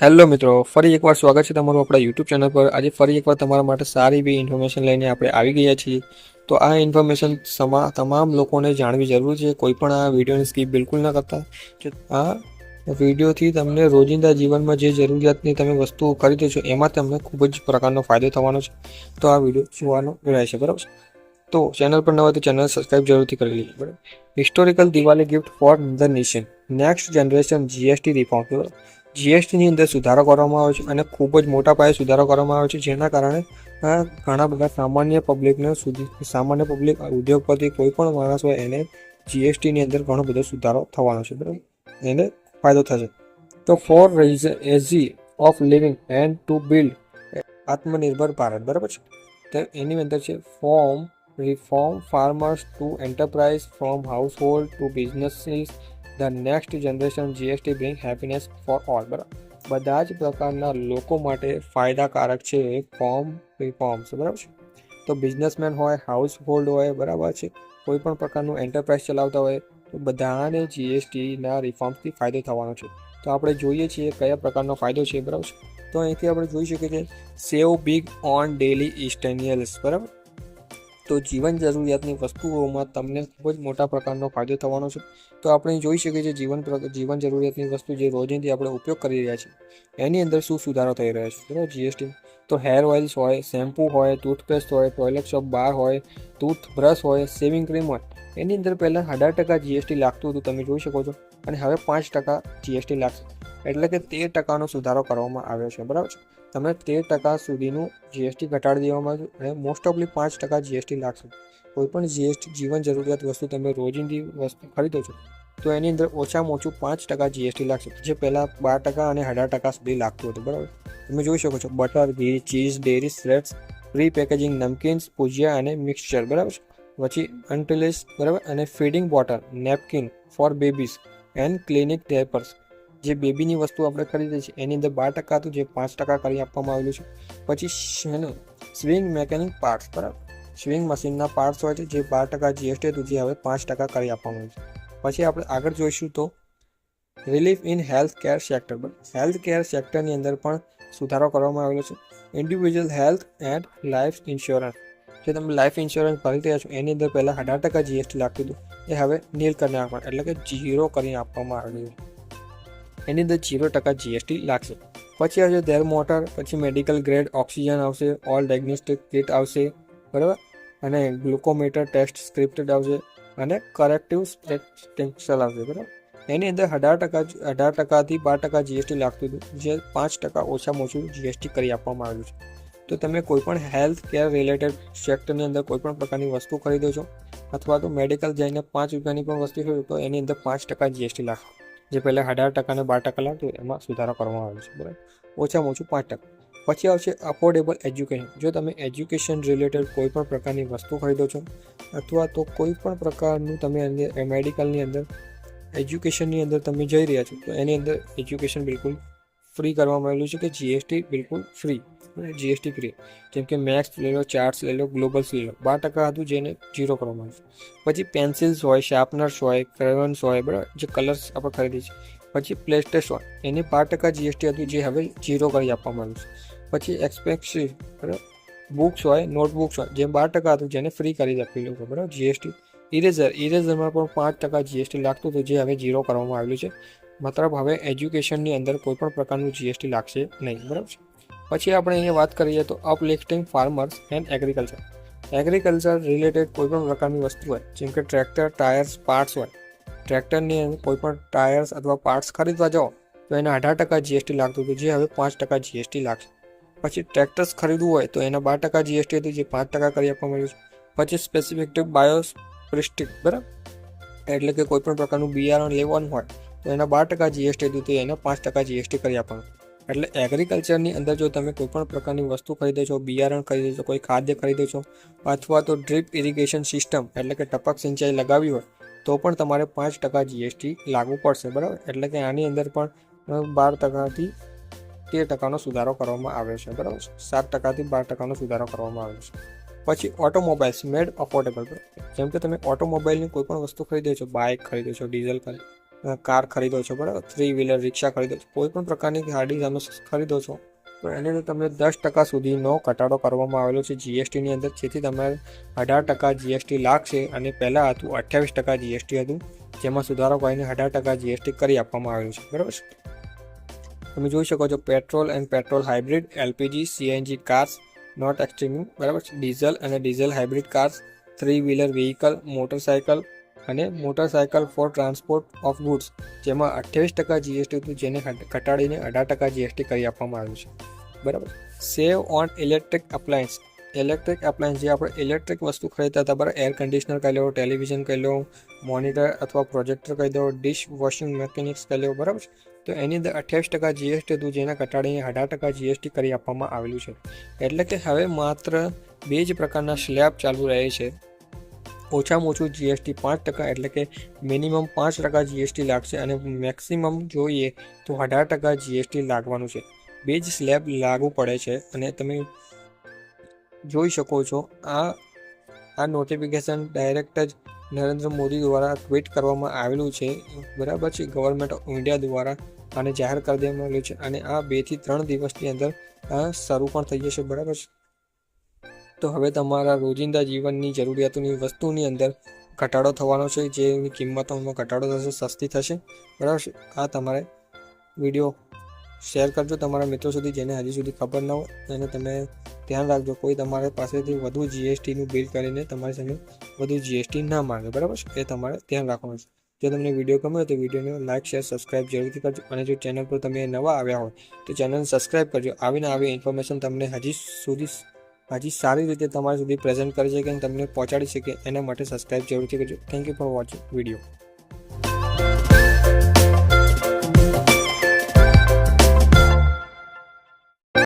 Hello મિત્રો, ફરી એકવાર સ્વાગત છે તમારું આપણા યુટ્યુબ ચેનલ પર. આજે ફરી એકવાર તમારા માટે સારી એવી ઇન્ફોર્મેશન લઈને આપણે આવી ગયા છીએ. તો આ ઇન્ફોર્મેશન તમામ લોકોને જાણવી જરૂર છે. કોઈ પણ આ વિડીયોની સ્કીપ બિલકુલ ન કરતા. આ વિડીયોથી તમને રોજિંદા જીવનમાં જે જરૂરિયાતની તમે વસ્તુઓ ખરીદો છો, એમાં તમને ખૂબ જ પ્રકારનો ફાયદો થવાનો છે. તો આ વીડિયો જોવાનો રહેશે, બરાબર તો ચેનલ પર નવા તો ચેનલ સબસ્ક્રાઇબ જરૂરથી કરી લેજો, બરાબર? Historical Diwali gift for the nation next generation GST reform બરાબર? જીએસટીની અંદર સુધારો કરવામાં આવ્યો છે અને ખૂબ જ મોટા પાયે સુધારો કરવામાં આવ્યો છે, જેના કારણે ઘણા બધા સામાન્ય પબ્લિકને સુધી, સામાન્ય પબ્લિક ઉદ્યોગપતિ કોઈ પણ માણસ હોય એને જીએસટીની અંદર ઘણો બધો સુધારો થવાનો છે, બરાબર? એને ફાયદો થશે. તો for ease of living and to build Aatmanirbhar Bharat, બરાબર છે? તો એની અંદર છે form reform farmers to enterprise from household to businesses the next generation GST bring happiness for all બરાબર બધા જ પ્રકારના લોકો માટે ફાયદાકારક છે ફોર્મ રિફોર્મ્સ બરાબર છે? તો બિઝનેસમેન હોય હાઉસ હોલ્ડ હોય, બરાબર છે? કોઈ પણ પ્રકારનું એન્ટરપ્રાઇઝ ચલાવતા હોય, તો બધાને જીએસટીના રિફોર્મ્સથી ફાયદો થવાનો છે. તો આપણે જોઈએ છીએ કયા પ્રકારનો ફાયદો છે, બરાબર છે? તો અહીંથી આપણે જોઈ શકીએ છીએ save big on daily essentials બરાબર? તો જીવન જરૂરિયાતની વસ્તુઓમાં તમને ખૂબ જ મોટા પ્રકારનો ફાયદો થવાનો છે. તો આપણે જોઈ શકીએ છીએ જીવન જીવન જરૂરિયાતની વસ્તુ જે રોજિંદી આપણે ઉપયોગ કરી રહ્યા છીએ, એની અંદર શું સુધારો થઈ રહ્યો છે? બરાબર જીએસટી તો હેર ઓઇલ્સ હોય શેમ્પૂ હોય ટૂથપેસ્ટ હોય ટોયલેટ સોપ બાર હોય ટૂથબ્રશ હોય સેવિંગ ક્રીમ હોય, એની અંદર પહેલાં અઢાર ટકા જીએસટી લાગતું હતું, તમે જોઈ શકો છો. અને હવે પાંચ ટકા જીએસટી લાગશે. એટલે કે તેર ટકાનો સુધારો કરવામાં આવ્યો છે, બરાબર છે? તમે તેર ટકા સુધીનું જીએસટી ઘટાડી દેવામાં આવ્યું અને મોસ્ટ ઓફલી પાંચ ટકા જીએસટી લાગશે. કોઈ પણ જીએસટી જીવન જરૂરિયાત વસ્તુ તમે રોજિંદી વસ્તુ ખરીદો છો, તો એની અંદર ઓછામાં ઓછું પાંચ ટકા જીએસટી લાગશે. જે પહેલાં બાર ટકા અને અઢાર ટકા સુધી લાગતું હતું, બરાબર? તમે જોઈ શકો છો, બટર ઘી cheese, dairy spreads pre packaging, namkeens, ભુજિયા અને મિક્સચર, બરાબર છે? પછી અનટિલિસ બરાબર? અને feeding bottle napkin, for babies and clinic diapers જે બેબીની વસ્તુ આપણે ખરીદીએ છીએ એની અંદર બાર ટકા હતું જે પાંચ ટકા કરી આપવામાં આવેલું છે. પછી શેનું સ્વિંગ મેકેનિક પાર્ટ્સ બરાબર? સ્વિંગ મશીનના પાર્ટ્સ હોય છે, જે બાર ટકા જીએસટી હતું, જે હવે પાંચ ટકા કરી આપવામાં આવ્યું છે. પછી આપણે આગળ જોઈશું તો relief in health care sector health care સેક્ટરની અંદર પણ સુધારો કરવામાં આવેલો છે. Individual health and life insurance જે તમે લાઈફ ઇન્સ્યોરન્સ ભરી રહ્યા છો, એની અંદર પહેલાં અઢાર ટકા જીએસટી લાગતું હતું. એ હવે નીલ કરી નાખવાનું, એટલે કે ઝીરો કરીને આપવામાં આવેલું છે. એની અંદર જીરો ટકા જીએસટી લાગશે. પછી આવશે ધેર મોટર પછી મેડિકલ ગ્રેડ ઓક્સિજન આવશે ઓલ ડાયગ્નોસ્ટિક કિટ આવશે, બરાબર? અને ગ્લુકોમીટર ટેસ્ટ સ્ક્રિપ્ટેડ આવશે, અને કરેક્ટિવ સ્ટેન્સલ આવશે, બરાબર? એની અંદર અઢાર ટકા અઢાર ટકાથી બાર ટકા જીએસટી લાગતું હતું, જે પાંચ ટકા ઓછામાં ઓછું જીએસટી કરી આપવામાં આવ્યું છે. તો તમે કોઈપણ હેલ્થ કેર રિલેટેડ સેક્ટરની અંદર કોઈપણ પ્રકારની વસ્તુ ખરીદો છો, અથવા તો મેડિકલ જઈને પાંચ રૂપિયાની પણ વસ્તુ હોય, તો એની અંદર પાંચ ટકા જીએસટી લાગશે. જે પહેલાં અઢાર ટકાને બાર ટકા લાગતું એમાં સુધારો કરવામાં આવ્યો છે, બરાબર? ઓછામાં ઓછું પાંચ ટકા. પછી આવશે અફોર્ડેબલ એજ્યુકેશન જો તમે એજ્યુકેશન રિલેટેડ કોઈ પણ પ્રકારની વસ્તુ ખરીદો છો, અથવા તો કોઈ પણ પ્રકારનું તમે અંદર મેડિકલની અંદર એજ્યુકેશનની અંદર તમે જઈ રહ્યા છો, તો એની અંદર એજ્યુકેશન બિલકુલ ફ્રી કરવામાં આવેલું છે કે જીએસટી બિલકુલ ફ્રી જીએસટી ફ્રી જેમ કે મેક્સ લઈ લો ચાર્ટ્સ લઈ લો ગ્લોબલ્સ લઈ લો. બાર ટકા હતું જેને ઝીરો કરવામાં આવ્યું પછી પેન્સિલ્સ હોય શાર્પનર્સ હોય ક્રેવન્સ હોય, બરાબર? જે કલર્સ આપણે ખરીદીએ છીએ. પછી પ્લેસ્ટેશ હોય એની બાર ટકા જીએસટી હતું જે હવે જીરો કરી આપવામાં આવ્યું છે પછી એક્સપેન્સિવ બરાબર? બુક્સ હોય નોટબુક્સ હોય જે બાર ટકા હતું જેને ફ્રી કરી આપેલું છે બરાબર? જીએસટી ઇરેઝર ઇરેઝરમાં પણ પાંચ ટકા જીએસટી લાગતું હતું જે હવે ઝીરો કરવામાં આવેલું છે. મતલબ હવે એજ્યુકેશનની અંદર કોઈ પણ પ્રકારનું જીએસટી લાગશે નહીં, બરાબર છે? પછી આપણે અહીંયા વાત કરીએ તો uplifting farmers and agriculture agriculture related કોઈ પણ પ્રકારની વસ્તુ હોય, જેમ કે ટ્રેક્ટર ટાયર્સ પાર્ટ્સ હોય ટ્રેક્ટરની કોઈ પણ ટાયર્સ અથવા પાર્ટ્સ ખરીદવા જાઓ, તો એને અઢાર ટકા જીએસટી લાગતું હતું, જે હવે પાંચ ટકા જીએસટી લાગશે. પછી ટ્રેક્ટર્સ ખરીદવું હોય, તો એના બાર ટકા જીએસટી હતું, જે પાંચ ટકા કરી આપવામાં આવ્યું છે. પછી સ્પેસિફિક બાયોસ પ્રિસ્ટિક બરાબર? એટલે કે કોઈ પણ પ્રકારનું બિયારણ લેવાનું હોય તો એના બાર ટકા જીએસટી હતું તો એના પાંચ ટકા જીએસટી કરી આપવાનું. એટલે એગ્રીકલ્ચરની અંદર જો તમે કોઈ પણ પ્રકારની વસ્તુ ખરીદો છો, બિયારણ ખરીદો છો, કોઈ ખાદ્ય ખરીદો છો, અથવા તો ડ્રીપ ઇરિગેશન સિસ્ટમ એટલે કે ટપક સિંચાઈ લગાવી હોય, તો પણ તમારે પાંચ ટકા જીએસટી લાગુ પડશે, બરાબર? એટલે કે આની અંદર પણ બાર ટકાથી તેર ટકાનો સુધારો કરવામાં આવ્યો છે, બરાબર? સાત ટકાથી બાર ટકાનો સુધારો કરવામાં આવ્યો છે. પછી ઓટોમોબાઈલ્સ મેડ અફોર્ડેબલ જેમ કે તમે ઓટોમોબાઈલની કોઈ પણ વસ્તુ ખરીદો છો બાઇક ખરીદો છો ડીઝલ ખરીદો કાર ખરીદો છો, બરાબર? થ્રી વ્હીલર રિક્ષા ખરીદો છો. કોઈ પણ પ્રકારની ગાડી તમે ખરીદો છો, તો એની તમને દસ ટકા સુધીનો ઘટાડો કરવામાં આવેલો છે. જીએસટીની અંદર જેથી તમારે અઢાર ટકા જીએસટી લાગશે અને પહેલાં હતું અઠ્યાવીસ ટકા જીએસટી હતું. જેમાં સુધારો કરીને અઢાર ટકા જીએસટી કરી આપવામાં આવેલું છે. બરાબર તમે જોઈ શકો છો, petrol and petrol hybrid, LPG, CNG cars not exceeding બરાબર ડીઝલ અને diesel hybrid cars three wheeler vehicle motorcycle અને motorcycle for transport of goods, જેમાં અઠ્યાવીસ ટકા જીએસટી હતું, જેને ઘટાડીને અઢાર ટકા જીએસટી કરી આપવામાં આવ્યું છે. બરાબર? Save on electric appliance electric appliance જે આપણે ઇલેક્ટ્રિક વસ્તુ ખરીદતા હતા, બરાબર? એર કન્ડિશનર કહી લો ટેલિવિઝન કહી લો મોનિટર અથવા પ્રોજેક્ટર કહી દો ડિશ વોશિંગ મેકેનિક્સ કહી લો બરાબર તો એની અંદર અઠ્યાવીસ ટકા જીએસટી હતું, જેને ઘટાડીને અઢાર ટકા જીએસટી કરી આપવામાં આવેલું છે. એટલે કે હવે માત્ર બે જ પ્રકારના સ્લેબ ચાલુ રહે છે. ઓછામાં ઓછું જીએસટી પાંચ ટકા એટલે કે મિનિમમ પાંચ ટકા જીએસટી લાગશે અને મેક્સિમમ જોઈએ તો અઢાર ટકા જીએસટી લાગવાનું છે. બે જ સ્લેબ લાગુ પડે છે અને તમે જોઈ શકો છો આ આ નોટિફિકેશન ડાયરેક્ટ જ નરેન્દ્ર મોદી દ્વારા ટ્વીટ કરવામાં આવેલું છે. બરાબર છે ગવર્મેન્ટ ઓફ ઇન્ડિયા દ્વારા આને જાહેર કરી દેવામાં આવેલું છે અને આ બેથી ત્રણ દિવસની અંદર શરૂ પણ થઈ જશે. બરાબર છે? તો હવે તમારા રોજિંદા જીવનની જરૂરિયાતોની વસ્તુની અંદર ઘટાડો થવાનો છે, જેની કિંમતોમાં ઘટાડો થશે, સસ્તી થશે. બરાબર છે? આ તમારે વીડિયો શેર કરજો તમારા મિત્રો સુધી, જેને હજી સુધી ખબર ન હોય. એને તમે ધ્યાન રાખજો, કોઈ તમારે પાસેથી વધુ જીએસટીનું બિલ કરીને તમારી સામે વધુ જીએસટી ના માંગે. બરાબર છે? એ તમારે ધ્યાન રાખવાનું છે. જો તમને વીડિયો ગમ્યો તો વિડીયોને લાઇક શેર, સબસ્ક્રાઇબ જરૂરથી કરજો. અને જો ચેનલ પર તમે નવા આવ્યા હોય તો ચેનલને સબસ્ક્રાઇબ કરજો. આવીને આવી ઇન્ફોર્મેશન તમને હજી સુધી હજી સારી રીતે તમારા સુધી પ્રેઝન્ટ કરી શકે અને તમને પહોંચાડી શકે એના માટે સબસ્ક્રાઇબ જરૂરથી કરજો. Thank you for watching video